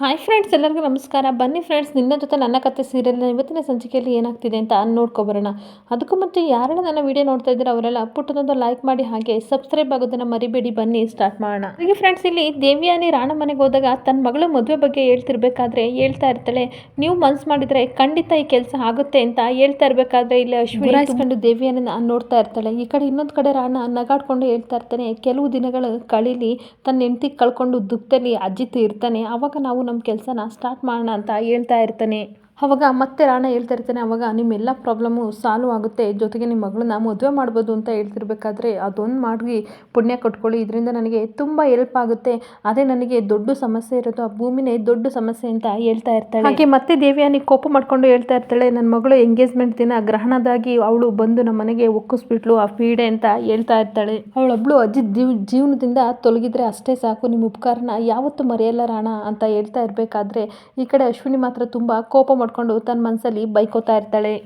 Hi friends ಎಲ್ಲರಿಗೂ ನಮಸ್ಕಾರ. ಬನ್ನಿ ಫ್ರೆಂಡ್ಸ್ ನಿನ್ನ ಜೊತೆ ನನ್ನ ಕತೆ ಸೀರಿಯಲ್ನ ಇವತ್ತಿನ ಸಂಚಿಕೆಯಲ್ಲಿ ಏನಾಗ್ತಿದೆ ಅಂತ ನೋಡ್ಕೊಬರೋಣ. ಅದಕ್ಕೂ ಮುಂಚೆ ಯಾರೆಲ್ಲ ನನ್ನ ವಿಡಿಯೋ ನೋಡ್ತಾ ಇದ್ದಾರೆ ಅವರೆಲ್ಲ ಪುಟ್ಟದೊಂದು ಲೈಕ್ ಮಾಡಿ ಹಾಗೆ ಸಬ್ಸ್ಕ್ರೈಬ್ ಆಗೋದನ್ನು ಮರಿಬೇಡಿ. ಬನ್ನಿ ಸ್ಟಾರ್ಟ್ ಮಾಡೋಣ. ಹಾಗೆ ಫ್ರೆಂಡ್ಸ್ ಇಲ್ಲಿ ದೇವಿಯಾನಿ ರಾಣ ಮನೆಗೆ ಹೋದಾಗ ತನ್ನ ಮಗಳು ಮದುವೆ ಬಗ್ಗೆ ಹೇಳ್ತಿರ್ಬೇಕಾದ್ರೆ ಹೇಳ್ತಾ ಇರ್ತಾಳೆ. ನೀವು ಮನ್ಸು ಮಾಡಿದ್ರೆ ಖಂಡಿತ ಈ ಕೆಲಸ ಆಗುತ್ತೆ ಅಂತ ಹೇಳ್ತಾ ಇರಬೇಕಾದ್ರೆ ಇಲ್ಲಿ ಅಶ್ವಿನಿ ಗುರಾಯಿಸ್ಕೊಂಡು ದೇವಿಯನ್ನ ನೋಡ್ತಾ ಇರ್ತಾಳೆ. ಈ ಕಡೆ ಇನ್ನೊಂದು ಕಡೆ ರಾಣ ನಗಾಡ್ಕೊಂಡು ಹೇಳ್ತಾ ಇರ್ತಾನೆ, ಕೆಲವು ದಿನಗಳು ಕಳೀಲಿ ತನ್ನ ಹೆಂಡತಿ ಕಳ್ಕೊಂಡು ದುಃಖದಲ್ಲಿ ಅಜಿತ್ ಇರ್ತಾನೆ ಅವಾಗ ನಾವು ನಮ್ಮ ಕೆಲಸನ ಸ್ಟಾರ್ಟ್ ಮಾಡೋಣ ಅಂತ ಹೇಳ್ತಾ ಇರ್ತಾನೆ. ಅವಾಗ ಮತ್ತೆ ರಾಣ ಹೇಳ್ತಾ ಇರ್ತಾನೆ ಅವಾಗ ನಿಮ್ಮೆಲ್ಲ ಪ್ರಾಬ್ಲಮ್ಮು ಸಾಲ್ವ್ ಆಗುತ್ತೆ ಜೊತೆಗೆ ನಿಮ್ಮ ಮಗಳನ್ನ ಮದುವೆ ಮಾಡ್ಬೋದು ಅಂತ ಹೇಳ್ತಿರ್ಬೇಕಾದ್ರೆ ಅದೊಂದು ಮಾಡಿ ಪುಣ್ಯ ಕಟ್ಕೊಳ್ಳಿ. ಇದರಿಂದ ನನಗೆ ತುಂಬ ಹೆಲ್ಪ್ ಆಗುತ್ತೆ. ಅದೇ ನನಗೆ ದೊಡ್ಡ ಸಮಸ್ಯೆ ಇರೋದು ಆ ಭೂಮಿನೇ ದೊಡ್ಡ ಸಮಸ್ಯೆ ಅಂತ ಹೇಳ್ತಾ ಇರ್ತಾಳೆ. ಹಾಗೆ ಮತ್ತೆ ದೇವಿಯಾನಿ ಕೋಪ ಮಾಡ್ಕೊಂಡು ಹೇಳ್ತಾ ಇರ್ತಾಳೆ ನನ್ನ ಮಗಳು ಎಂಗೇಜ್ಮೆಂಟ್ ದಿನ ಗ್ರಹಣದಾಗಿ ಅವಳು ಬಂದು ನಮ್ಮ ಮನೆಗೆ ಒಕ್ಕಿಸ್ಬಿಟ್ಲು ಆ ಪೀಡೆ ಅಂತ ಹೇಳ್ತಾ ಇರ್ತಾಳೆ. ಅವಳೊಬ್ಳು ಅಜ್ಜಿ ಜೀವ್ ಜೀವನದಿಂದ ತೊಲಗಿದ್ರೆ ಅಷ್ಟೇ ಸಾಕು ನಿಮ್ಮ ಉಪಕಾರನ ಯಾವತ್ತೂ ಮರೆಯಲ್ಲ ರಾಣ ಅಂತ ಹೇಳ್ತಾ ಇರಬೇಕಾದ್ರೆ ಈ ಕಡೆ ಅಶ್ವಿನಿ ಮಾತ್ರ ತುಂಬ ಕೋಪ ಮಾಡ್ಕೊಂಡು ತನ್ನ ಮನಸ್ಸಲ್ಲಿ ಬೈಕೋತಾ ಇರ್ತಾಳೆ.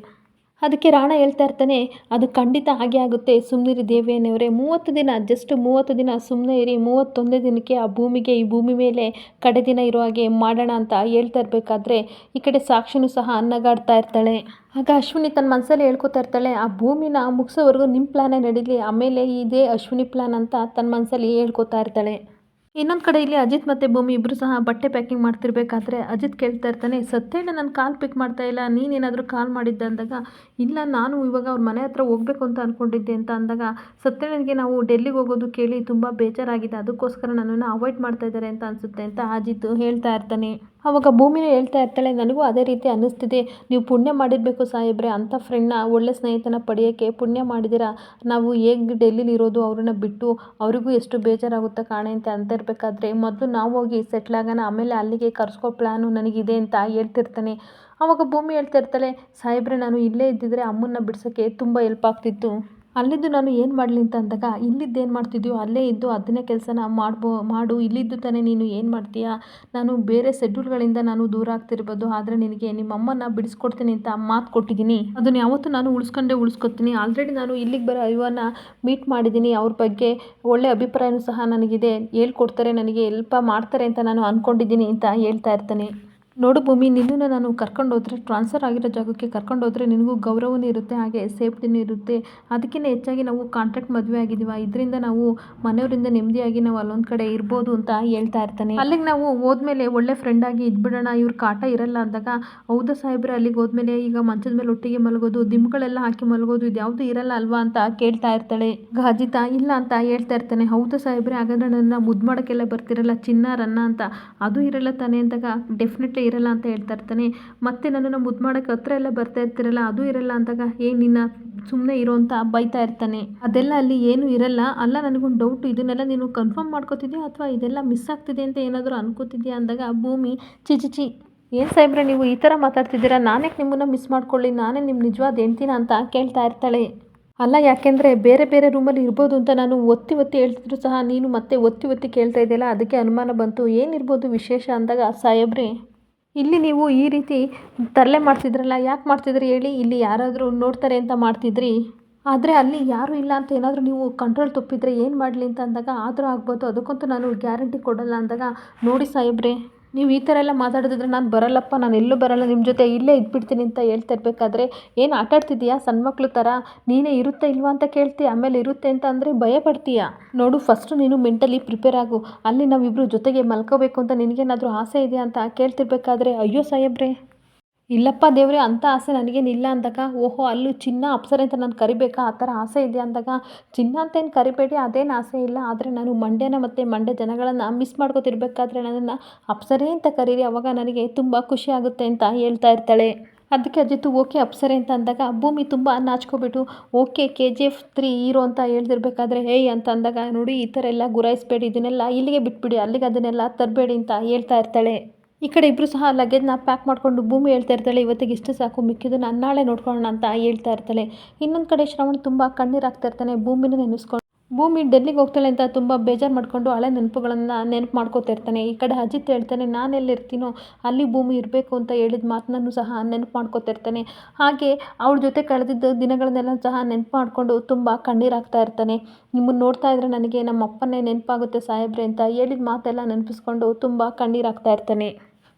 ಅದಕ್ಕೆ ರಾಣ ಹೇಳ್ತಾ ಇರ್ತಾನೆ, ಅದು ಖಂಡಿತ ಹಾಗೆ ಆಗುತ್ತೆ. ಸುಮ್ಮನಿರಿ ದೇವಿಯನ್ನವರೇ ಮೂವತ್ತು ದಿನ ಜಸ್ಟ್ ಮೂವತ್ತು ದಿನ ಸುಮ್ಮನೆ ಇರಿ. ಮೂವತ್ತೊಂದೇ ದಿನಕ್ಕೆ ಆ ಭೂಮಿಗೆ, ಈ ಭೂಮಿ ಮೇಲೆ ಕಡೆ ದಿನ ಇರೋ ಹಾಗೆ ಮಾಡೋಣ ಅಂತ ಹೇಳ್ತಾ ಇರಬೇಕಾದ್ರೆ ಈ ಕಡೆ ಸಾಕ್ಷಿನೂ ಸಹ ಅನ್ನಗಾಡ್ತಾ ಇರ್ತಾಳೆ. ಆಗ ಅಶ್ವಿನಿ ತನ್ನ ಮನಸ್ಸಲ್ಲಿ ಹೇಳ್ಕೊತಾ ಇರ್ತಾಳೆ, ಆ ಭೂಮಿನ ಮುಗಿಸೋವರೆಗೂ ನಿಮ್ಮ ಪ್ಲಾನೇ ನಡೀಲಿ. ಆಮೇಲೆ ಇದೇ ಅಶ್ವಿನಿ ಪ್ಲಾನ್ ಅಂತ ತನ್ನ ಮನಸ್ಸಲ್ಲಿ ಹೇಳ್ಕೊತಾ ಇರ್ತಾಳೆ. ಇನ್ನೊಂದು ಕಡೆ ಇಲ್ಲಿ ಅಜಿತ್ ಮತ್ತು ಭೂಮಿ ಇಬ್ಬರು ಸಹ ಬಟ್ಟೆ ಪ್ಯಾಕಿಂಗ್ ಮಾಡ್ತಿರ್ಬೇಕಾದ್ರೆ ಅಜಿತ್ ಕೇಳ್ತಾ ಇರ್ತಾನೆ, ಸತ್ಯಣ್ಣ ನನ್ನ ಕಾಲ್ ಪಿಕ್ ಮಾಡ್ತಾ ಇಲ್ಲ, ನೀನೇನಾದರೂ ಕಾಲ್ ಮಾಡಿದ್ದೆ? ಅಂದಾಗ, ಇಲ್ಲ, ನಾನು ಇವಾಗ ಅವ್ರ ಮನೆ ಹತ್ರ ಹೋಗ್ಬೇಕು ಅಂತ ಅಂದ್ಕೊಂಡಿದ್ದೆ ಅಂತ ಅಂದಾಗ, ಸತ್ಯಣ್ಣನಿಗೆ ನಾವು ಡೆಲ್ಲಿಗೆ ಹೋಗೋದು ಕೇಳಿ ತುಂಬ ಬೇಜಾರಾಗಿದೆ, ಅದಕ್ಕೋಸ್ಕರ ನನ್ನನ್ನು ಅವಾಯ್ಡ್ ಮಾಡ್ತಾ ಇದ್ದಾರೆ ಅಂತ ಅನಿಸುತ್ತೆ, ಅಂತ ಅಜಿತ್ ಹೇಳ್ತಾ ಇರ್ತಾನೆ. ಅವಾಗ ಭೂಮಿನ ಹೇಳ್ತಾ ಇರ್ತಾಳೆ, ನನಗೂ ಅದೇ ರೀತಿ ಅನ್ನಿಸ್ತಿದೆ. ನೀವು ಪುಣ್ಯ ಮಾಡಿರಬೇಕು ಸಾಹೇಬ್ರೆ ಅಂಥ ಫ್ರೆಂಡ್ನ ಒಳ್ಳೆ ಸ್ನೇಹಿತನ ಪಡೆಯೋಕ್ಕೆ ಪುಣ್ಯ ಮಾಡಿದಿರಾ? ನಾವು ಹೇಗೆ ಡೆಲ್ಲಿಲಿ ಇರೋದು, ಅವ್ರನ್ನ ಬಿಟ್ಟು ಅವರಿಗೂ ಎಷ್ಟು ಬೇಜಾರಾಗುತ್ತೆ ಕಾಣೆ ಅಂತ ಅಂತ ಇರಬೇಕಾದ್ರೆ ಮೊದಲು ನಾವು ಹೋಗಿ ಸೆಟ್ಲ್ ಆಗೋಣ, ಆಮೇಲೆ ಅಲ್ಲಿಗೆ ಕರ್ಸ್ಕೋ ಪ್ಲ್ಯಾನು ನನಗಿದೆ ಅಂತ ಹೇಳ್ತಿರ್ತಾನೆ. ಆವಾಗ ಭೂಮಿ ಹೇಳ್ತಾ ಇರ್ತಾಳೆ, ಸಾಹೇಬ್ರೆ, ನಾನು ಇಲ್ಲೇ ಇದ್ದಿದ್ರೆ ಅಮ್ಮನ್ನ ಬಿಡ್ಸೋಕ್ಕೆ ತುಂಬ ಹೆಲ್ಪ್ ಆಗ್ತಿತ್ತು. ಅಲ್ಲಿದ್ದು ನಾನು ಏನು ಮಾಡಲಿ ಅಂತ ಅಂದಾಗ ಇಲ್ಲಿದ್ದು ಏನು ಮಾಡ್ತಿದ್ಯೋ ಅಲ್ಲೇ ಇದ್ದು ಅದನ್ನೇ ಕೆಲಸನ ಮಾಡ್ಬೋ, ಮಾಡು, ಇಲ್ಲಿದ್ದು ತಾನೇ ನೀನು ಏನು ಮಾಡ್ತೀಯಾ? ನಾನು ಬೇರೆ ಶೆಡ್ಯೂಲ್ಗಳಿಂದ ನಾನು ದೂರ ಆಗ್ತಿರ್ಬೋದು, ಆದರೆ ನಿನಗೆ ನಿಮ್ಮ ಅಮ್ಮನ ಬಿಡಿಸ್ಕೊಡ್ತೀನಿ ಅಂತ ಮಾತು ಕೊಟ್ಟಿದ್ದೀನಿ. ಅದನ್ನು ಯಾವತ್ತೂ ನಾನು ಉಳಿಸ್ಕೊಂಡೇ ಉಳಿಸ್ಕೊತೀನಿ. ಆಲ್ರೆಡಿ ನಾನು ಇಲ್ಲಿಗೆ ಬರೋ ಐವನ್ನ ಮೀಟ್ ಮಾಡಿದ್ದೀನಿ. ಅವ್ರ ಬಗ್ಗೆ ಒಳ್ಳೆ ಅಭಿಪ್ರಾಯನೂ ಸಹ ನನಗಿದೆ. ಹೇಳ್ಕೊಡ್ತಾರೆ, ನನಗೆ ಎಲ್ಪ ಮಾಡ್ತಾರೆ ಅಂತ ನಾನು ಅಂದ್ಕೊಂಡಿದ್ದೀನಿ ಅಂತ ಹೇಳ್ತಾ ಇರ್ತಾನೆ. ನೋಡು ಭೂಮಿ, ನಿನ್ನನ್ನು ನಾನು ಕರ್ಕೊಂಡು ಹೋದರೆ ಟ್ರಾನ್ಸ್ಫರ್ ಆಗಿರೋ ಜಾಗಕ್ಕೆ ಕರ್ಕೊಂಡು ಹೋದರೆ ನಿನಗೂ ಗೌರವನೂ ಇರುತ್ತೆ, ಹಾಗೆ ಸೇಫ್ಟಿನೂ ಇರುತ್ತೆ. ಅದಕ್ಕಿಂತ ಹೆಚ್ಚಾಗಿ ನಾವು ಕಾಂಟ್ರಾಕ್ಟ್ ಮದುವೆ ಆಗಿದ್ದೀವ, ಇದರಿಂದ ನಾವು ಮನೆಯವರಿಂದ ನೆಮ್ಮದಿಯಾಗಿ ನಾವು ಅಲ್ಲೊಂದು ಕಡೆ ಇರ್ಬೋದು ಅಂತ ಹೇಳ್ತಾ ಇರ್ತಾನೆ. ಅಲ್ಲಿಗೆ ನಾವು ಹೋದ್ಮೇಲೆ ಒಳ್ಳೆ ಫ್ರೆಂಡ್ ಆಗಿ ಇದ್ಬಿಡೋಣ, ಇವ್ರ ಕಾಟ ಇರಲ್ಲ ಅಂದಾಗ, ಹೌದಾ ಸಾಹೇಬ್ರೆ, ಅಲ್ಲಿಗೆ ಹೋದ್ಮೇಲೆ ಈಗ ಮಂಚದ ಮೇಲೆ ಒಟ್ಟಿಗೆ ಮಲಗೋದು ದಿಮ್ಗಳೆಲ್ಲ ಹಾಕಿ ಮಲಗೋದು, ಇದು ಯಾವುದು ಇರಲ್ಲ ಅಲ್ವಾ ಅಂತ ಕೇಳ್ತಾ ಇರ್ತಾಳೆ. ಗಾಜಿತ ಇಲ್ಲ ಅಂತ ಹೇಳ್ತಾ ಇರ್ತಾನೆ, ಹೌದಾ ಸಾಹೇಬ್ರೆ, ಹಾಗಾದ್ರೆ ನನ್ನ ಮುದ್ದು ಮಾಡೋಕ್ಕೆಲ್ಲ ಬರ್ತಿರಲ್ಲ ಚಿನ್ನ, ರನ್ನ ಅಂತ, ಅದು ಇರಲ್ಲ ತಾನೆ ಅಂದಾಗ ಡೆಫಿನೆಟ್ಲಿ ಇರಲ್ಲ ಅಂತ ಹೇಳ್ತಾ ಇರ್ತಾನೆ. ಮತ್ತೆ ನನ್ನನ್ನು ಮುದ್ದು ಮಾಡೋಕ್ಕೆ ಹತ್ರ ಎಲ್ಲ ಬರ್ತಾ ಇರ್ತಿರಲ್ಲ, ಅದು ಇರಲ್ಲ ಅಂದಾಗ ಏ ನಿನ್ನ ಸುಮ್ಮನೆ ಇರೋ ಅಂತ ಬೈತಾ ಇರ್ತಾನೆ. ಅದೆಲ್ಲ ಅಲ್ಲಿ ಏನೂ ಇರಲ್ಲ. ಅಲ್ಲ, ನನಗೊಂದು ಡೌಟ್ ಇದನ್ನೆಲ್ಲ ನೀನು ಕನ್ಫರ್ಮ್ ಮಾಡ್ಕೋತಿದ್ಯಾ ಅಥವಾ ಇದೆಲ್ಲ ಮಿಸ್ ಆಗ್ತಿದೆ ಅಂತ ಏನಾದರೂ ಅನ್ಕೋತಿದ್ಯಾ ಅಂದಾಗ ಭೂಮಿ ಚಿ ಚಿ ಚಿ ಏನು ಸಾಹೇಬ್ರೆ, ನೀವು ಈ ಥರ ಮಾತಾಡ್ತಿದ್ದೀರಾ? ನಾನೇ ನಿಮ್ಮನ್ನು ಮಿಸ್ ಮಾಡ್ಕೊಳ್ಳಿ. ನಾನೇ ನಿಮ್ಮ ನಿಜವಾದ ಹೆಂಡ್ತಿನ ಅಂತ ಕೇಳ್ತಾ ಇರ್ತಾಳೆ. ಅಲ್ಲ, ಯಾಕೆಂದರೆ ಬೇರೆ ಬೇರೆ ರೂಮಲ್ಲಿ ಇರ್ಬೋದು ಅಂತ ನಾನು ಒತ್ತಿ ಒತ್ತಿ ಹೇಳ್ತಿದ್ರು ಸಹ ನೀನು ಮತ್ತೆ ಒತ್ತಿ ಒತ್ತಿ ಕೇಳ್ತಾ ಇದೆಯಲ್ಲ, ಅದಕ್ಕೆ ಅನುಮಾನ ಬಂತು. ಏನಿರ್ಬೋದು ವಿಶೇಷ ಅಂದಾಗ ಸಾಹೇಬ್ರೆ? ಇಲ್ಲಿ ನೀವು ಈ ರೀತಿ ತರಲೆ ಮಾಡ್ತಿದ್ರಲ್ಲ, ಯಾಕೆ ಮಾಡ್ತಿದ್ರಿ ಹೇಳಿ ಇಲ್ಲಿ ಯಾರಾದರೂ ನೋಡ್ತಾರೆ ಅಂತ ಮಾಡ್ತಿದ್ರಿ. ಆದರೆ ಅಲ್ಲಿ ಯಾರೂ ಇಲ್ಲ ಅಂತ ಏನಾದರೂ ನೀವು ಕಂಟ್ರೋಲ್ ತಪ್ಪಿದರೆ ಏನು ಮಾಡಲಿ ಅಂತ ಅಂದಾಗ ಆದರೂ ಆಗ್ಬೋದು. ಅದಕ್ಕಂತೂ ನಾನು ಗ್ಯಾರಂಟಿ ಕೊಡಲ್ಲ ಅಂದಾಗ ನೋಡಿ ಸಾಹೇಬ್ರೆ. ನೀವು ಈ ಥರ ಎಲ್ಲ ಮಾತಾಡೋದಿದ್ರೆ ನಾನು ಬರಲ್ಲಪ್ಪ, ನಾನು ಎಲ್ಲೂ ಬರಲ್ಲ, ನಿಮ್ಮ ಜೊತೆ ಇಲ್ಲೇ ಇದ್ಬಿಡ್ತೀನಿ ಅಂತ ಹೇಳ್ತಾ ಇರಬೇಕಾದ್ರೆ ಏನು ಆಟಾಡ್ತಿದ್ದೀಯಾ? ಸಣ್ಣ ಮಕ್ಳು ಥರ ನೀನೇ ಇರುತ್ತೆ ಇಲ್ವಾ ಅಂತ ಕೇಳ್ತೀಯ ಆಮೇಲೆ ಇರುತ್ತೆ ಅಂತ ಅಂದರೆ ಭಯ ಪಡ್ತೀಯ ನೋಡು ಫಸ್ಟು ನೀನು ಮೆಂಟಲಿ ಪ್ರಿಪೇರ್ ಆಗು. ಅಲ್ಲಿ ನಾವಿಬ್ಬರು ಜೊತೆಗೆ ಮಲ್ಕೋಬೇಕು ಅಂತ ನಿನಗೇನಾದರೂ ಆಸೆ ಇದೆಯಾ ಅಂತ ಕೇಳ್ತಿರ್ಬೇಕಾದ್ರೆ, ಅಯ್ಯೋ ಸಾಹೇಬ್ರೆ. ಇಲ್ಲಪ್ಪ ದೇವರೇ ಅಂಥ ಆಸೆ ನನಗೇನಿಲ್ಲ ಅಂದಾಗ, ಓಹೋ, ಅಲ್ಲೂ ಚಿನ್ನ ಅಪ್ಸರೆ ಅಂತ ನಾನು ಕರಿಬೇಕಾ? ಆ ಥರ ಆಸೆ ಇದೆ ಅಂದಾಗ, ಚಿನ್ನ ಅಂತೇನು ಕರಿಬೇಡಿ, ಅದೇನು ಆಸೆ ಇಲ್ಲ. ಆದರೆ ನಾನು ಮಂಡ್ಯನ ಮತ್ತು ಮಂಡ್ಯ ಜನಗಳನ್ನು ಮಿಸ್ ಮಾಡ್ಕೋತಿರ್ಬೇಕಾದ್ರೆ ನನ್ನನ್ನು ಅಪ್ಸರೆ ಅಂತ ಕರೀರಿ, ಅವಾಗ ನನಗೆ ತುಂಬ ಖುಷಿ ಆಗುತ್ತೆ ಅಂತ ಹೇಳ್ತಾ ಇರ್ತಾಳೆ. ಅದಕ್ಕೆ ಅಜಿತು ಓಕೆ ಅಪ್ಸರೆ ಅಂತ ಅಂದಾಗ, ಭೂಮಿ ತುಂಬ ನಾಚ್ಕೊಬಿಟ್ಟು okay K G F three hero ಅಂತ ಹೇಳ್ದಿರ್ಬೇಕಾದ್ರೆ, ಹೇಯ್ ಅಂತ ಅಂದಾಗ, ನೋಡಿ, ಈ ಥರ ಎಲ್ಲ ಗುರಾಯಿಸ್ಬೇಡಿ, ಇದನ್ನೆಲ್ಲ ಇಲ್ಲಿಗೆ ಬಿಟ್ಬಿಡಿ, ಅಲ್ಲಿಗೆ ಅದನ್ನೆಲ್ಲ ತರಬೇಡಿ ಅಂತ ಹೇಳ್ತಾ ಇರ್ತಾಳೆ. ಈ ಕಡೆ ಇಬ್ಬರು ಸಹ ಲಗೇಜ್ನ ಪ್ಯಾಕ್ ಮಾಡಿಕೊಂಡು ಭೂಮಿ ಹೇಳ್ತಾ ಇರ್ತಾಳೆ, ಇವತ್ತಿಗೆ ಇಷ್ಟು ಸಾಕು ಮಿಕ್ಕಿದ್ದನ್ನು ನಾಳೆ ನೋಡ್ಕೊಳ್ಳೋಣ ಅಂತ ಹೇಳ್ತಾ ಇರ್ತಾಳೆ. ಇನ್ನೊಂದು ಕಡೆ ಶ್ರವಣ್ ತುಂಬ ಕಣ್ಣೀರು ಹಾಕ್ತಾ ಇರ್ತಾನೆ, ಭೂಮಿನ ನೆನೆಸ್ಕೊಂಡು. ಭೂಮಿ ಡೆಲ್ಲಿಗೆ ಹೋಗ್ತಾಳೆ ಅಂತ ತುಂಬ ಬೇಜಾರು ಮಾಡಿಕೊಂಡು ಹಳೆ ನೆನಪುಗಳನ್ನು ನೆನಪು ಮಾಡ್ಕೋತಾ ಇರ್ತಾನೆ. ಈ ಕಡೆ ಅಜಿತ್ ಹೇಳ್ತಾನೆ, ನಾನು ಎಲ್ಲಿರ್ತೀನೋ, ಅಲ್ಲಿ ಭೂಮಿ ಇರಬೇಕು ಅಂತ ಹೇಳಿದ ಮಾತನ್ನು ಸಹ ನೆನಪು ಮಾಡ್ಕೋತಾ ಇರ್ತಾನೆ. ಹಾಗೆ ಅವಳ ಜೊತೆ ಕಳೆದಿದ್ದ ದಿನಗಳನ್ನೆಲ್ಲ ಸಹ ನೆನಪು ಮಾಡಿಕೊಂಡು ತುಂಬ ಕಣ್ಣೀರು ಹಾಕ್ತಾ ಇರ್ತಾನೆ. ನಿಮ್ಮನ್ನು ನೋಡ್ತಾ ಇದ್ರೆ ನನಗೆ ನಮ್ಮ ಅಪ್ಪನೇ ನೆನಪಾಗುತ್ತೆ ಸಾಹೇಬ್ರೆ ಅಂತ ಹೇಳಿದ ಮಾತೆಲ್ಲ ನೆನಪಿಸ್ಕೊಂಡು ತುಂಬ ಕಣ್ಣೀರು ಹಾಕ್ತಾ ಇರ್ತಾನೆ.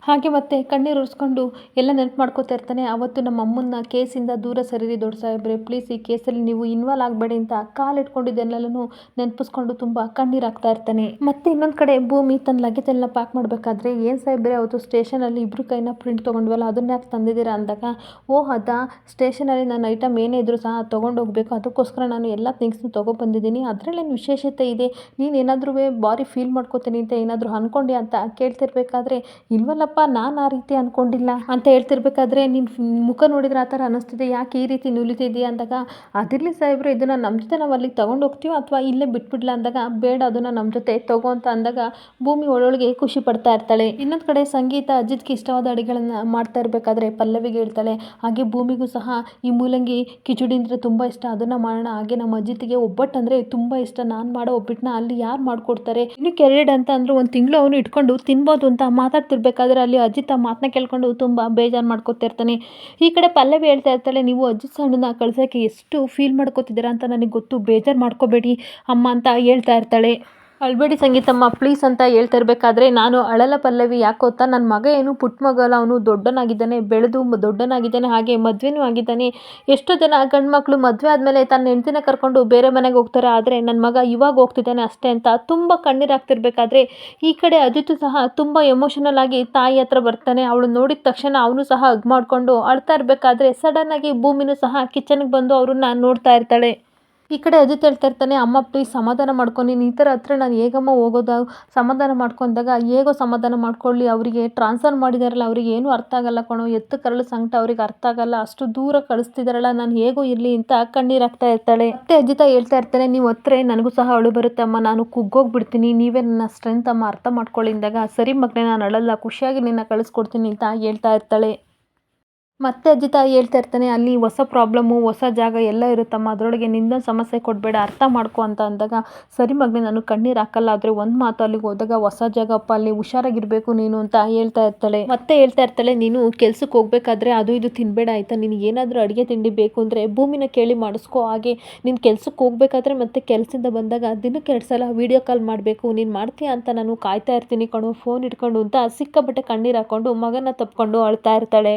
ಹಾಗೆ ಮತ್ತೆ ಕಣ್ಣೀರು ಒರೆಸ್ಕೊಂಡು ಎಲ್ಲ ನೆನಪು ಮಾಡ್ಕೋತಾ ಇರ್ತಾನೆ. ಅವತ್ತು ನಮ್ಮ ಅಮ್ಮನ್ನ ಕೇಸಿಂದ ದೂರ ಸರಿರಿ ದೊಡ್ಡ ಸಾಹೇಬ್ರೆ ಪ್ಲೀಸ್ ಈ ಕೇಸಲ್ಲಿ ನೀವು ಇನ್ವಾಲ್ವ್ ಆಗಬೇಡಿ ಅಂತ ಕಾಲಿಟ್ಕೊಂಡಿದ್ದೆಲ್ಲನೂ ನೆನಪಿಸ್ಕೊಂಡು ತುಂಬ ಕಣ್ಣೀರು ಹಾಕ್ತಾ ಇರ್ತಾನೆ. ಮತ್ತೆ ಇನ್ನೊಂದು ಕಡೆ ಭೂಮಿ ತನ್ನ ಲಗೇಜ್ ಎಲ್ಲ ಪ್ಯಾಕ್ ಮಾಡಬೇಕಾದ್ರೆ ಏನು ಸಾಹೇಬ್ರೆ ಅವತ್ತು ಸ್ಟೇಷನಲ್ಲಿ ಇಬ್ಬರು ಕೈನ ಪ್ರಿಂಟ್ ತೊಗೊಂಡ್ವಲ್ಲ, ಅದನ್ನ ಯಾಕೆ ತಂದಿದ್ದೀರಾ ಅಂದಾಗ, ಓ ಅದಾ ಸ್ಟೇಷನಲ್ಲಿ ನನ್ನ ಐಟಮ್ ಏನೇ ಇದ್ರೂ ಸಹ ತೊಗೊಂಡೋಗ್ಬೇಕು ಅದಕ್ಕೋಸ್ಕರ ನಾನು ಎಲ್ಲ ಥಿಂಗ್ಸ್ನು ತೊಗೊಬಂದಿದ್ದೀನಿ ಅದರಲ್ಲೇನು ವಿಶೇಷತೆ ಇದೆ? ನೀನು ಏನಾದ್ರೂ ಬಾರಿ ಫೀಲ್ ಮಾಡ್ಕೋತೀನಿ ಅಂತ ಏನಾದರೂ ಅಂದ್ಕೊಂಡೆ ಅಂತ ಕೇಳ್ತಿರ್ಬೇಕಾದ್ರೆ ಇಲ್ವಲ್ಲಪ್ಪ ನಾನು ಆ ರೀತಿ ಅಂದ್ಕೊಂಡಿಲ್ಲ ಅಂತ ಹೇಳ್ತಿರ್ಬೇಕಾದ್ರೆ ನಿನ್ನ ಮುಖ ನೋಡಿದ್ರೆ ಆ ಥರ ಅನ್ನಿಸ್ತಿದೆ ಯಾಕೆ ಈ ರೀತಿ ನುಲಿತಿದೆಯಾ ಅಂದಾಗ, ಅದಿರಲಿ ಸಾಹೇಬ್ರು, ಇದನ್ನು ನಮ್ಮ ಜೊತೆ ನಾವು ಅಲ್ಲಿಗೆ ತೊಗೊಂಡು ಹೋಗ್ತೀವೋ ಅಥವಾ ಇಲ್ಲೇ ಬಿಟ್ಬಿಡ್ಲ ಅಂದಾಗ, ಬೇಡ, ಅದನ್ನು ನಮ್ಮ ಜೊತೆ ತಗೋ ಅಂತ ಅಂದಾಗ ಭೂಮಿ ಒಳೊಳಗೆ ಖುಷಿ ಪಡ್ತಾ ಇರ್ತಾಳೆ. ಇನ್ನೊಂದು ಕಡೆ ಸಂಗೀತ ಅಜಿತ್ಗೆ ಇಷ್ಟವಾದ ಅಡುಗೆಗಳನ್ನು ಮಾಡ್ತಾ ಇರಬೇಕಾದ್ರೆ ಪಲ್ಲವಿಗೆ ಹೇಳ್ತಾಳೆ. ಹಾಗೆ ಭೂಮಿಗೂ ಸಹ ಈ ಮೂಲಂಗಿ ಕಿಚಡಿ ಅಂದರೆ ತುಂಬ ಇಷ್ಟ. ಅದನ್ನು ಮಾಡೋಣ. ಹಾಗೆ ನಮ್ಮ ಅಜಿತ್ಗೆ ಒಬ್ಬಟ್ಟು ಅಂದರೆ ತುಂಬ ಇಷ್ಟ. ನಾನು ಮಾಡೋ ಒಬ್ಬಟ್ಟನ್ನ ಅಲ್ಲಿ ಯಾರು ಮಾಡಿಕೊಡ್ತಾರೆ? ಇನ್ನು ಕೆರೆಡ್ ಅಂತ ಅಂದ್ರೆ ಒಂದು ತಿಂಗಳು ಅವನು ಇಟ್ಕೊಂಡು ತಿನ್ಬೋದು ಅಂತ ಮಾತಾಡ್ತಿರ್ಬೇಕಾದ್ರೆ ಅಲ್ಲಿ ಅಜಿತ್ ಆ ಮಾತನ್ನ ಕೇಳ್ಕೊಂಡು ತುಂಬ ಬೇಜಾರು ಮಾಡ್ಕೊತಿರ್ತಾನೆ ಈ ಕಡೆ ಪಲ್ಲವಿ ಹೇಳ್ತಾ ಇರ್ತಾಳೆ, ನೀವು ಅಜಿತ್ ಸಣ್ಣನ ಕಳ್ಸೋಕ್ಕೆ ಎಷ್ಟು ಫೀಲ್ ಮಾಡ್ಕೋತಿದ್ದೀರಾ ಅಂತ ನನಗೆ ಗೊತ್ತು. ಬೇಜಾರು ಮಾಡ್ಕೋಬೇಡಿ ಅಮ್ಮ ಅಂತ ಹೇಳ್ತಾ ಇರ್ತಾಳೆ. ಅಳ್ಬೇಡಿ ಸಂಗೀತಮ್ಮ ಪ್ಲೀಸ್ ಅಂತ ಹೇಳ್ತಾ ಇರಬೇಕಾದ್ರೆ ನಾನು ಅಳಲ ಪಲ್ಲವಿ ಯಾಕೆ ಗೊತ್ತಾ ನನ್ನ ಮಗ ಏನು ಪುಟ್ಟ ಮಗಲ್ಲ, ಅವನು ದೊಡ್ಡನಾಗಿದ್ದಾನೆ, ಬೆಳೆದು ದೊಡ್ಡನಾಗಿದ್ದಾನೆ, ಹಾಗೆ ಮದುವೆನೂ ಆಗಿದ್ದಾನೆ. ಎಷ್ಟೋ ಜನ ಗಂಡು ಮಕ್ಕಳು ಮದುವೆ ಆದಮೇಲೆ ತನ್ನ ಹೆಂಡ್ತಿನ ಕರ್ಕೊಂಡು ಬೇರೆ ಮನೆಗೆ ಹೋಗ್ತಾರೆ, ಆದರೆ ನನ್ನ ಮಗ ಇವಾಗ ಹೋಗ್ತಿದ್ದಾನೆ ಅಷ್ಟೇ ಅಂತ ತುಂಬ ಕಣ್ಣೀರು ಹಾಕ್ತಿರ್ಬೇಕಾದ್ರೆ ಈ ಕಡೆ ಅಜಿತು ಸಹ ತುಂಬ ಎಮೋಷನಲ್ ಆಗಿ ತಾಯಿ ಹತ್ರ ಬರ್ತಾನೆ. ಅವಳು ನೋಡಿದ ತಕ್ಷಣ ಅವನು ಸಹ ಹಗ್ ಮಾಡಿಕೊಂಡು ಅಳ್ತಾ ಇರಬೇಕಾದ್ರೆ ಸಡನ್ನಾಗಿ ಭೂಮಿನೂ ಸಹ ಕಿಚನ್ಗೆ ಬಂದು ಅವ್ರನ್ನ ನೋಡ್ತಾ ಇರ್ತಾಳೆ. ಈ ಕಡೆ ಅಜಿತ್ ಹೇಳ್ತಾ ಇರ್ತಾನೆ, ಅಮ್ಮ ಪ್ಲೀಸ್ ಸಮಾಧಾನ ಮಾಡ್ಕೊ, ನೀನು ಈ ಥರ ಹತ್ರ ನಾನು ಹೇಗಮ್ಮ ಹೋಗೋದು? ಸಮಾಧಾನ ಮಾಡ್ಕೊಂಡಾಗ ಹೇಗೋ ಸಮಾಧಾನ ಮಾಡ್ಕೊಳ್ಳಿ. ಅವರಿಗೆ ಟ್ರಾನ್ಸ್ಫರ್ ಮಾಡಿದಾರಲ್ಲ, ಅವ್ರಿಗೆ ಏನೂ ಅರ್ಥ ಆಗಲ್ಲ ಕಣೋ. ಎತ್ತು ಕರಳು ಸಂಕಟ ಅವ್ರಿಗೆ ಅರ್ಥ ಆಗಲ್ಲ. ಅಷ್ಟು ದೂರ ಕಳಿಸ್ತಿದಾರಲ್ಲ, ನಾನು ಹೇಗೋ ಇರಲಿ ಅಂತ ಕಣ್ಣೀರು ಹಾಕ್ತಾ ಇರ್ತಾಳೆ. ಮತ್ತೆ ಅಜಿತ ಹೇಳ್ತಾ ಇರ್ತಾನೆ, ನೀವು ಹತ್ರ ನನಗೂ ಸಹ ಅಳು ಬರುತ್ತೆ ಅಮ್ಮ. ನಾನು ಕುಗ್ಗೋಗ್ಬಿಡ್ತೀನಿ. ನೀವೇ ನನ್ನ ಸ್ಟ್ರೆಂತ್ ಅಮ್ಮ ಅರ್ಥ ಮಾಡ್ಕೊಳ್ಳಿಂದಾಗ ಸರಿ ಮಗನೇ, ನಾನು ಅಳಲ್ಲ. ಖುಷಿಯಾಗಿ ನಿನ್ನ ಕಳಿಸ್ಕೊಡ್ತೀನಿ ಅಂತ ಹೇಳ್ತಾ ಇರ್ತಾಳೆ. ಮತ್ತೆ ತಾಯಿ ಹೇಳ್ತಾ ಇರ್ತಾನೆ, ಅಲ್ಲಿ ಹೊಸ ಪ್ರಾಬ್ಲಮ್ಮು ಹೊಸ ಜಾಗ ಎಲ್ಲ ಇರುತ್ತಮ್ಮ, ಅದರೊಳಗೆ ನಿಂದೊಂದು ಸಮಸ್ಯೆ ಕೊಡಬೇಡ, ಅರ್ಥ ಮಾಡ್ಕೊ ಅಂತ ಅಂದಾಗ, ಸರಿ ಮಗನೇ, ನಾನು ಕಣ್ಣೀರು ಹಾಕಲ್ಲ, ಆದರೆ ಒಂದು ಮಾತು ಅಲ್ಲಿಗೆ ಹೋದಾಗ ಹೊಸ ಜಾಗಪ್ಪ ಅಲ್ಲಿ ಹುಷಾರಾಗಿರಬೇಕು ನೀನು ಅಂತ ಹೇಳ್ತಾ ಇರ್ತಾಳೆ. ಮತ್ತೆ ಹೇಳ್ತಾ ಇರ್ತಾಳೆ, ನೀನು ಕೆಲ್ಸಕ್ಕೆ ಹೋಗ್ಬೇಕಾದ್ರೆ ಅದು ಇದು ತಿನ್ನಬೇಡ ಆಯಿತಾ, ನಿನಗೆ ಏನಾದರೂ ಅಡುಗೆ ತಿಂಡಿ ಬೇಕು ಅಂದರೆ ಭೂಮಿನ ಕೇಳಿ ಮಾಡಿಸ್ಕೋ, ಹಾಗೆ ನಿನ್ನ ಕೆಲ್ಸಕ್ಕೆ ಹೋಗ್ಬೇಕಾದ್ರೆ ಮತ್ತೆ ಕೆಲಸದಿಂದ ಬಂದಾಗ ದಿನಕ್ಕೆ ಎರಡು ಸಲ ವೀಡಿಯೋ ಕಾಲ್ ಮಾಡಬೇಕು, ನೀನು ಮಾಡ್ತೀಯ ಅಂತ ನಾನು ಕಾಯ್ತಾ ಇರ್ತೀನಿ ಕಣೋ ಫೋನ್ ಇಟ್ಕೊಂಡು ಅಂತ ಸಿಕ್ಕಾಪಟ್ಟೆ ಕಣ್ಣೀರು ಹಾಕೊಂಡು ಮಗನ ತಪ್ಕೊಂಡು ಅಳ್ತಾ ಇರ್ತಾಳೆ.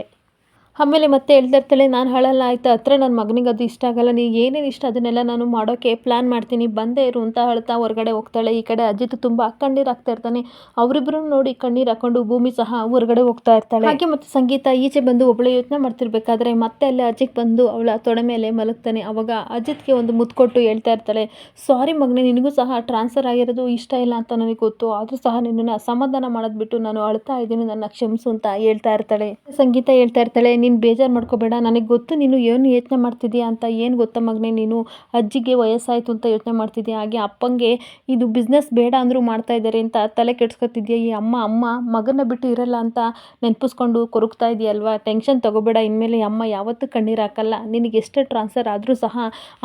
ಆಮೇಲೆ ಮತ್ತೆ ಹೇಳ್ತಾ ಇರ್ತಾಳೆ ನಾನು ಹಳಲ್ಲ, ಆಯ್ತು, ಹತ್ರ ನನ್ನ ಮಗನಿಗೆ ಅದು ಇಷ್ಟ ಆಗಲ್ಲ ನೀನು ಏನೇನು ಇಷ್ಟ ಅದನ್ನೆಲ್ಲ ನಾನು ಮಾಡೋಕ್ಕೆ ಪ್ಲ್ಯಾನ್ ಮಾಡ್ತೀನಿ, ಬಂದೇ ಇರು, ಅಂತ ಅಳ್ತಾ ಹೊರಗಡೆ ಹೋಗ್ತಾಳೆ. ಈ ಕಡೆ ಅಜಿತ್ ತುಂಬ ಕಣ್ಣೀರು ಹಾಕ್ತಾ ಇರ್ತಾನೆ. ಅವರಿಬ್ಬರು ನೋಡಿ ಕಣ್ಣೀರು ಹಾಕೊಂಡು ಭೂಮಿ ಸಹ ಹೊರಗಡೆ ಹೋಗ್ತಾ ಇರ್ತಾಳೆ. ಹಾಗೆ ಮತ್ತು ಸಂಗೀತ ಈಚೆ ಬಂದು ಒಬ್ಬಳೆ ಯೋಚನೆ ಮಾಡ್ತಿರ್ಬೇಕಾದ್ರೆ ಮತ್ತೆ ಅಲ್ಲಿ ಅಜಿತ್ ಬಂದು ಅವಳ ತೊಡೆ ಮೇಲೆ ಮಲಗ್ತಾನೆ. ಅವಾಗ ಅಜಿತ್ಗೆ ಒಂದು ಮುದ್ಕೊಟ್ಟು ಕೊಟ್ಟು ಹೇಳ್ತಾ ಇರ್ತಾಳೆ ಸಾರಿ ಮಗನೇ, ನಿನಗೂ ಸಹ ಟ್ರಾನ್ಸ್ಫರ್ ಆಗಿರೋದು ಇಷ್ಟ ಇಲ್ಲ ಅಂತ ನನಗೆ ಗೊತ್ತು. ಆದರೂ ಸಹ ನಿನ್ನನ್ನು ಅಸಮಾಧಾನ ಮಾಡೋದು ಬಿಟ್ಟು ನಾನು ಅಳ್ತಾ ಇದ್ದೀನಿ, ನನ್ನ ಕ್ಷಮಿಸು, ಅಂತ ಹೇಳ್ತಾ ಇರ್ತಾಳೆ. ಸಂಗೀತ ಹೇಳ್ತಾ ಇರ್ತಾಳೆ ನೀನು ಬೇಜಾರು ಮಾಡ್ಕೋಬೇಡ. ನನಗೆ ಗೊತ್ತು ನೀನು ಏನು ಯೋಚನೆ ಮಾಡ್ತಿದ್ದೀಯಾ ಅಂತ, ಏನು ಗೊತ್ತಾ ಮಗನೇ ನೀನು? ಅಜ್ಜಿಗೆ ವಯಸ್ಸಾಯಿತು ಅಂತ ಯೋಚನೆ ಮಾಡ್ತಿದ್ದೀಯ ಹಾಗೆ ಅಪ್ಪಂಗೆ ಇದು ಬಿಸ್ನೆಸ್ ಬೇಡ ಅಂದರೂ ಮಾಡ್ತಾ ಇದ್ದಾರೆ ಅಂತ ತಲೆ ಕೆಡ್ಸ್ಕೊತಿದ್ಯಾ ಈ ಅಮ್ಮ? ಅಮ್ಮ ಮಗನ ಬಿಟ್ಟು ಇರಲ್ಲ ಅಂತ ನೆನಪಿಸ್ಕೊಂಡು ಕೊರಗ್ತಾ ಇದೆಯಲ್ವಾ ಟೆನ್ಷನ್ ತಗೋಬೇಡ. ಇನ್ಮೇಲೆ ಅಮ್ಮ ಯಾವತ್ತೂ ಕಣ್ಣೀರು ಹಾಕಲ್ಲ. ನಿನಗೆ ಎಷ್ಟೇ ಟ್ರಾನ್ಸ್ಫರ್ ಆದರೂ ಸಹ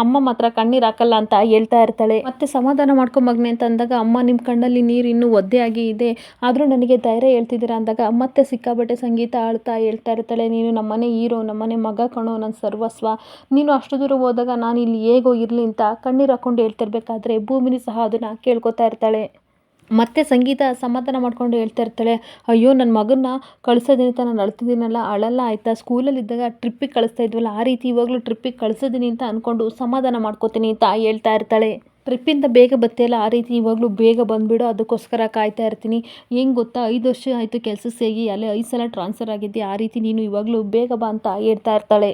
ಅಮ್ಮ ಮಾತ್ರ ಕಣ್ಣೀರು ಹಾಕಲ್ಲ ಅಂತ ಹೇಳ್ತಾ ಇರ್ತಾಳೆ. ಮತ್ತೆ ಸಮಾಧಾನ ಮಾಡ್ಕೊ ಮಗನೆ ಅಂತ ಅಂದಾಗ ಅಮ್ಮ ನಿಮ್ಮ ಕಣ್ಣಲ್ಲಿ ನೀರು ಇನ್ನೂ ಒದ್ದೆ ಇದೆ. ಆದರೂ ನನಗೆ ಧೈರ್ಯ ಹೇಳ್ತಿದ್ದೀರಾ ಅಂದಾಗ ಮತ್ತೆ ಸಿಕ್ಕಾಬಟ್ಟೆ ಸಂಗೀತ ಆಳ್ತಾ ಹೇಳ್ತಾ ಇರ್ತಾಳೆ. ನೀನು ನಮ್ಮನೆ ಹೀರೋ, ನಮ್ಮನೆ ಮಗ ಕಣೋ, ನನ್ನ ಸರ್ವಸ್ವ. ನೀನು ಅಷ್ಟು ದೂರ ಹೋದಾಗ ನಾನು ಇಲ್ಲಿ ಹೇಗೋ ಇರಲಿ ಅಂತ ಕಣ್ಣೀರು ಹಾಕ್ಕೊಂಡು ಹೇಳ್ತಿರ್ಬೇಕಾದ್ರೆ ಭೂಮಿನಿ ಸಹ ಅದನ್ನು ಕೇಳ್ಕೊತಾ ಇರ್ತಾಳೆ. ಮತ್ತೆ ಸಂಗೀತ ಸಮಾಧಾನ ಮಾಡ್ಕೊಂಡು ಹೇಳ್ತಾ ಇರ್ತಾಳೆ, ಅಯ್ಯೋ ನನ್ನ ಮಗನ್ನ ಕಳಿಸೋದಿನಿ ನಾನು ಅಳ್ತಿದ್ದೀನಲ್ಲ, ಅಳಲ್ಲ ಆಯಿತಾ? ಸ್ಕೂಲಲ್ಲಿದ್ದಾಗ ಟ್ರಿಪ್ಪಿಗೆ ಕಳಿಸ್ತಾ ಇದ್ವಲ್ಲ, ಆ ರೀತಿ ಇವಾಗಲೂ ಟ್ರಿಪ್ಪಿಗೆ ಕಳಿಸೋದಿನಿ ಅಂತ ಅಂದ್ಕೊಂಡು ಸಮಾಧಾನ ಮಾಡ್ಕೋತೀನಿ ಅಂತ ಹೇಳ್ತಾ ಇರ್ತಾಳೆ. ಟ್ರಿಪ್ಪಿಂದ ಬೇಗ ಬತ್ತೆಯಲ್ಲ, ಆ ರೀತಿ ಇವಾಗಲೂ ಬೇಗ ಬಂದುಬಿಡು, ಅದಕ್ಕೋಸ್ಕರ ಕಾಯ್ತಾ ಇರ್ತೀನಿ. ಹೆಂಗೆ ಗೊತ್ತಾ? ಐದು ವರ್ಷ ಆಯಿತು ಕೆಲಸ ಸೇಗಿ ಅಲ್ಲೇ ಐದು ಸಲ ಟ್ರಾನ್ಸ್ಫರ್ ಆಗಿದ್ದೆ, ಆ ರೀತಿ ನೀನು ಇವಾಗಲೂ ಬೇಗ ಬಾ ಅಂತ ಹೇಳ್ತಾ ಇರ್ತಾಳೆ.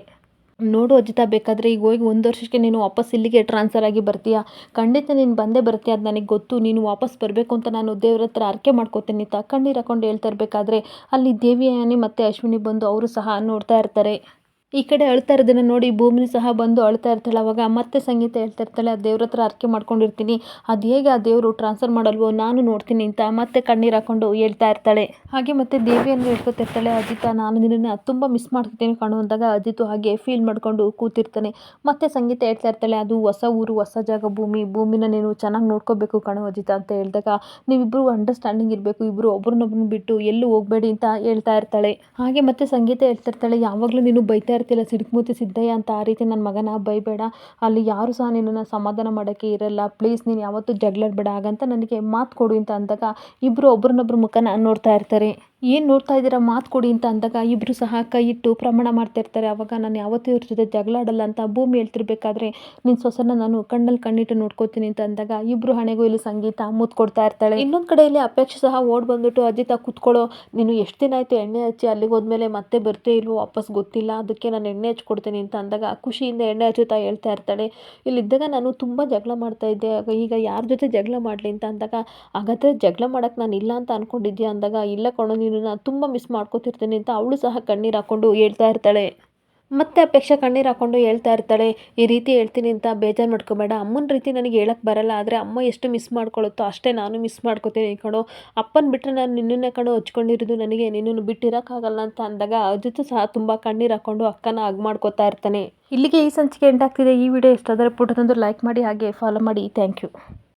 ನೋಡು ಅಜಿತ, ಬೇಕಾದರೆ ಈಗ ಹೋಗಿ ಒಂದು ವರ್ಷಕ್ಕೆ ನೀನು ವಾಪಸ್ ಇಲ್ಲಿಗೆ ಟ್ರಾನ್ಸ್ಫರ್ ಆಗಿ ಬರ್ತೀಯಾ? ಖಂಡಿತ ನೀನು ಬಂದೇ ಬರ್ತೀಯ ಅದು ನನಗೆ ಗೊತ್ತು. ನೀನು ವಾಪಸ್ ಬರಬೇಕು ಅಂತ ನಾನು ದೇವ್ರ ಹತ್ರ ಅರ್ಕೆ ಮಾಡ್ಕೋತೀನಿ ತಕ್ಕಂಡಿರಕೊಂಡು ಹೇಳ್ತಾ ಇರಬೇಕಾದ್ರೆ ಅಲ್ಲಿ ದೇವಿಯಾನಿ ಮತ್ತು ಅಶ್ವಿನಿ ಬಂದು ಅವರು ಸಹ ನೋಡ್ತಾ ಇರ್ತಾರೆ. ಈ ಕಡೆ ಅಳ್ತಾ ಇರೋದನ್ನು ನೋಡಿ ಭೂಮಿನೂ ಸಹ ಬಂದು ಅಳ್ತಾ ಇರ್ತಾಳೆ. ಅವಾಗ ಮತ್ತೆ ಸಂಗೀತ ಹೇಳ್ತಾ ಇರ್ತಾಳೆ. ಆ ದೇವ್ರ ಹತ್ರ ಅರ್ಕೆ ಮಾಡ್ಕೊಂಡಿರ್ತೀನಿ. ಅದು ಹೇಗೆ ಆ ದೇವರು ಟ್ರಾನ್ಸ್ಫರ್ ಮಾಡಲ್ವೋ ನಾನು ನೋಡ್ತೀನಿ ಅಂತ ಮತ್ತೆ ಕಣ್ಣೀರು ಹಾಕೊಂಡು ಹೇಳ್ತಾ ಇರ್ತಾಳೆ. ಹಾಗೆ ಮತ್ತೆ ದೇವಿಯನ್ನು ಹೇಳ್ಕೊತಿರ್ತಾಳೆ ಅಜಿತ, ನಾನು ನಿನ್ನನ್ನು ತುಂಬ ಮಿಸ್ ಮಾಡ್ತೀನಿ ಕಾಣು ಅಂದಾಗ ಅಜಿತು ಹಾಗೆ ಫೀಲ್ ಮಾಡಿಕೊಂಡು ಕೂತಿರ್ತಾನೆ. ಮತ್ತೆ ಸಂಗೀತ ಹೇಳ್ತಾ ಇರ್ತಾಳೆ, ಅದು ಹೊಸ ಊರು, ಹೊಸ ಜಾಗ, ಭೂಮಿ. ಭೂಮಿನ ನೀನು ಚೆನ್ನಾಗಿ ನೋಡ್ಕೋಬೇಕು ಕಣು ಅಜಿತ ಅಂತ ಹೇಳಿದಾಗ ನೀವಿಬ್ಬರು ಅಂಡರ್ಸ್ಟ್ಯಾಂಡಿಂಗ್ ಇರಬೇಕು. ಇಬ್ಬರು ಒಬ್ರನ್ನೊಬ್ರನ್ನ ಬಿಟ್ಟು ಎಲ್ಲೂ ಹೋಗಬೇಡಿ ಅಂತ ಹೇಳ್ತಾ ಇರ್ತಾಳೆ. ಹಾಗೆ ಮತ್ತೆ ಸಂಗೀತ ಹೇಳ್ತಾ ಇರ್ತಾಳೆ, ಯಾವಾಗಲೂ ನೀನು ಬೈತಾ ಇರ್ತಿಲ್ಲ ಸಿಡುಕ್ಮೂತಿ ಸಿದ್ದಯ್ಯ ಅಂತ ಆ ರೀತಿ ನನ್ನ ಮಗನ ಬೈಬೇಡ. ಅಲ್ಲಿ ಯಾರು ಸಹ ನಿನ್ನನ್ನು ಸಮಾಧಾನ ಮಾಡೋಕ್ಕೆ ಇರಲ್ಲ. ಪ್ಲೀಸ್ ನೀನು ಯಾವತ್ತೂ ಜಗಳಾಡಬೇಡ. ಹಾಗಂತ ನನಗೆ ಮಾತು ಕೊಡು ಅಂತ ಅಂದಾಗ ಇಬ್ಬರು ಒಬ್ರನ್ನೊಬ್ರ ಮುಖನ ನೋಡ್ತಾ ಇರ್ತಾರೆ. ಏನು ನೋಡ್ತಾ ಇದ್ದೀರಾ? ಮಾತು ಕೊಡಿ ಅಂತ ಅಂದಾಗ ಇಬ್ಬರು ಸಹ ಕೈ ಇಟ್ಟು ಪ್ರಮಾಣ ಮಾಡ್ತಿರ್ತಾರೆ ಅವಾಗ ನಾನು ಯಾವತ್ತೂ ಇವ್ರ ಜೊತೆ ಜಗಳಾಡಲ್ಲ ಅಂತ ಭೂಮಿ ಹೇಳ್ತಿರ್ಬೇಕಾದ್ರೆ ನಿನ್ನ ಸೊಸನ್ನ ನಾನು ಕಣ್ಣಲ್ಲಿ ಕಣ್ಣಿಟ್ಟು ನೋಡ್ಕೋತೀನಿ ಅಂತ ಅಂದಾಗ ಇಬ್ಬರು ಹಣೆಗೂ ಇಲ್ಲಿ ಸಂಗೀತ, ಮುತ್ ಕೊಡ್ತಾ ಇರ್ತಾಳೆ. ಇನ್ನೊಂದು ಕಡೆಯಲ್ಲಿ ಅಪೇಕ್ಷೆ ಸಹ ಓಡ್ ಬಂದ್ಬಿಟ್ಟು, ಅಜಿತ ಕೂತ್ಕೊಳ್ಳೋ ನೀನು ಎಷ್ಟು ದಿನ ಆಯಿತು ಎಣ್ಣೆ ಹಚ್ಚಿ ಅಲ್ಲಿಗೆ ಹೋದ್ಮೇಲೆ ಮತ್ತೆ ಬರ್ತೇ ಇಲ್ವೋ? ವಾಪಸ್ ಗೊತ್ತಿಲ್ಲ. ಅದಕ್ಕೆ ನಾನು ಎಣ್ಣೆ ಹಚ್ಕೊಡ್ತೀನಿ ಅಂತ ಅಂದಾಗ ಖುಷಿಯಿಂದ ಎಣ್ಣೆ ಹಚ್ಚುತ್ತಾ ಹೇಳ್ತಾ ಇರ್ತಾಳೆ. ಇಲ್ಲಿದ್ದಾಗ ನಾನು ತುಂಬ ಜಗಳ ಮಾಡ್ತಾ ಇದ್ದೆ. ಈಗ ಯಾರ ಜೊತೆ ಜಗಳ ಮಾಡಲಿ ಅಂತ ಅಂದಾಗ, ಹಾಗಾದರೆ ಜಗಳ ಮಾಡೋಕ್ಕೆ ನಾನು ಇಲ್ಲ ಅಂತ ಅಂದ್ಕೊಂಡಿದ್ದೆ ಅಂದಾಗ, ಇಲ್ಲ ಕಣೋ, ನೀನು ನಾನು ತುಂಬ ಮಿಸ್ ಮಾಡ್ಕೋತಿರ್ತೀನಿ ಅಂತ ಅವಳು ಸಹ ಕಣ್ಣೀರು ಹಾಕ್ಕೊಂಡು ಹೇಳ್ತಾ ಇರ್ತಾಳೆ. ಮತ್ತೆ ಅಪೇಕ್ಷೆ ಕಣ್ಣೀರು ಹಾಕ್ಕೊಂಡು ಹೇಳ್ತಾ ಇರ್ತಾಳೆ, ಈ ರೀತಿ ಹೇಳ್ತೀನಿ ಅಂತ ಬೇಜಾರು ಮಾಡ್ಕೋಬೇಡ. ಅಮ್ಮನ ರೀತಿ ನನಗೆ ಹೇಳಕ್ಕೆ ಬರಲ್ಲ, ಆದರೆ ಅಮ್ಮ ಎಷ್ಟು ಮಿಸ್ ಮಾಡ್ಕೊಳ್ಳುತ್ತೋ ಅಷ್ಟೇ ನಾನು ಮಿಸ್ ಮಾಡ್ಕೋತೀನಿ ಕಣೋ. ಅಪ್ಪನ ಬಿಟ್ಟರೆ ನಾನು ನಿನ್ನನ್ನೇ ಕಣೋ ಹಚ್ಕೊಂಡಿರೋದು ನನಗೆ, ನಿನ್ನನ್ನು ಬಿಟ್ಟಿರೋಕ್ಕಾಗಲ್ಲ ಅಂತ ಅಂದಾಗ ಅಜಿತ್ ಸಹ ತುಂಬ ಕಣ್ಣೀರು ಹಾಕ್ಕೊಂಡು ಅಕ್ಕನ ಹಾಗೆ ಮಾಡ್ಕೋತಾ ಇರ್ತಾನೆ. ಇಲ್ಲಿಗೆ ಈ ಸಂಚಿಕೆ ಎಂಟಾಗ್ತಿದೆ ಈ ವಿಡಿಯೋ ಇಷ್ಟ ಆದರೆ ತಂದು ಲೈಕ್ ಮಾಡಿ, ಹಾಗೆ ಫಾಲೋ ಮಾಡಿ. Thank you